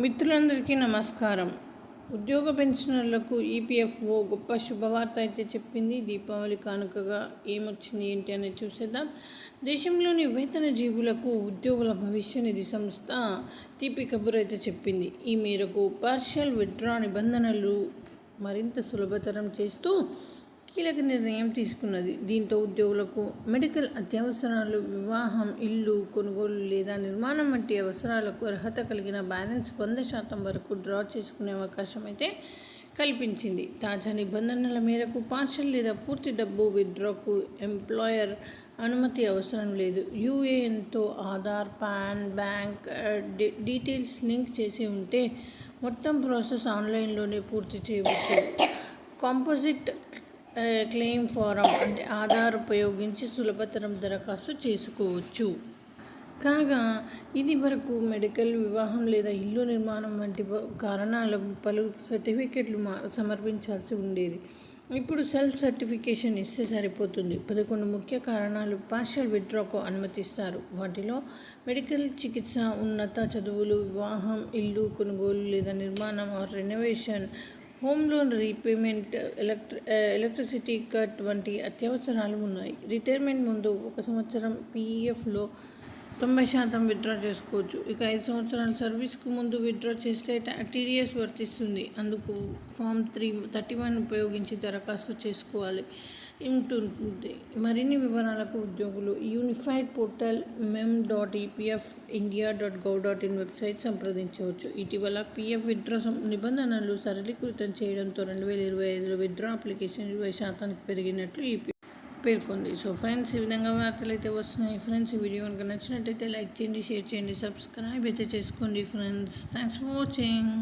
మిత్రులందరికీ నమస్కారం. ఉద్యోగ పెన్షనర్లకు ఈపీఎఫ్ఓ గొప్ప శుభవార్త అయితే చెప్పింది. దీపావళి కానుకగా ఏమొచ్చింది ఏంటి అనేది చూసేద్దాం. దేశంలోని వేతన జీవులకు ఉద్యోగుల భవిష్య నిధి సంస్థ తీపి కబురు అయితే చెప్పింది. ఈ మేరకు పార్షియల్ విత్డ్రా నిబంధనలు మరింత సులభతరం చేస్తూ కీలక నిర్ణయం తీసుకున్నది. దీంతో ఉద్యోగులకు మెడికల్ అత్యవసరాలు వివాహం ఇల్లు కొనుగోలు లేదా నిర్మాణం వంటి అవసరాలకు అర్హత కలిగిన బ్యాలెన్స్ వంద శాతం వరకు డ్రా చేసుకునే అవకాశం అయితే కల్పించింది. తాజా నిబంధనల మేరకు పార్షల్ లేదా పూర్తి డబ్బు విత్డ్రాకు ఎంప్లాయర్ అనుమతి అవసరం లేదు. యూఏఎన్తో Aadhaar PAN bank details link చేసి ఉంటే మొత్తం ప్రాసెస్ ఆన్లైన్లోనే పూర్తి చేయవచ్చు. కాంపోజిట్ క్లెయిమ్ ఫారం అంటే ఆధార్ ఉపయోగించి సులభతరం దరఖాస్తు చేసుకోవచ్చు. కాగా ఇది వరకు మెడికల్ వివాహం లేదా ఇల్లు నిర్మాణం వంటి కారణాల పలు సర్టిఫికెట్లు మా సమర్పించాల్సి ఉండేది. ఇప్పుడు సెల్ఫ్ సర్టిఫికేషన్ ఇస్తే సరిపోతుంది. పదకొండు ముఖ్య కారణాలు పార్షల్ విత్డ్రాకు అనుమతిస్తారు. వాటిలో మెడికల్ చికిత్స ఉన్నత చదువులు వివాహం ఇల్లు కొనుగోలు లేదా నిర్మాణం or renovation home loan repayment ఎలక్ట్రి electricity cut వంటి అత్యవసరాలు ఉన్నాయి. రిటైర్మెంట్ ముందు ఒక సంవత్సరం పీఈఎఫ్లో తొంభై శాతం విత్డ్రా చేసుకోవచ్చు. ఇక ఐదు సంవత్సరాల సర్వీస్కు ముందు విత్డ్రా చేస్తే టీడీఎస్ వర్తిస్తుంది. అందుకు ఫామ్ త్రీ థర్టీ వన్ ఉపయోగించి దరఖాస్తు చేసుకోవాలి. ఉంటుంది మరిన్ని వివరాలకు ఉద్యోగులు unified portal మెమ్ dot EPF India dot gov dot in website సంప్రదించవచ్చు. ఇటీవల పీఎఫ్ విత్డ్రా నిబంధనలు సరళీకృతం చేయడంతో రెండు వేల ఇరవై ఐదులో విత్డ్రా అప్లికేషన్ ఇరవై శాతానికి పెరిగినట్లు ఈపీ పేర్కొంది. సో ఫ్రెండ్స్ ఈ విధంగా వార్తలు అయితే వస్తున్నాయి. ఫ్రెండ్స్ ఈ వీడియో కనుక నచ్చినట్టయితే లైక్ చేయండి షేర్ చేయండి సబ్స్క్రైబ్ అయితే చేసుకోండి ఫ్రెండ్స్. Thanks for watching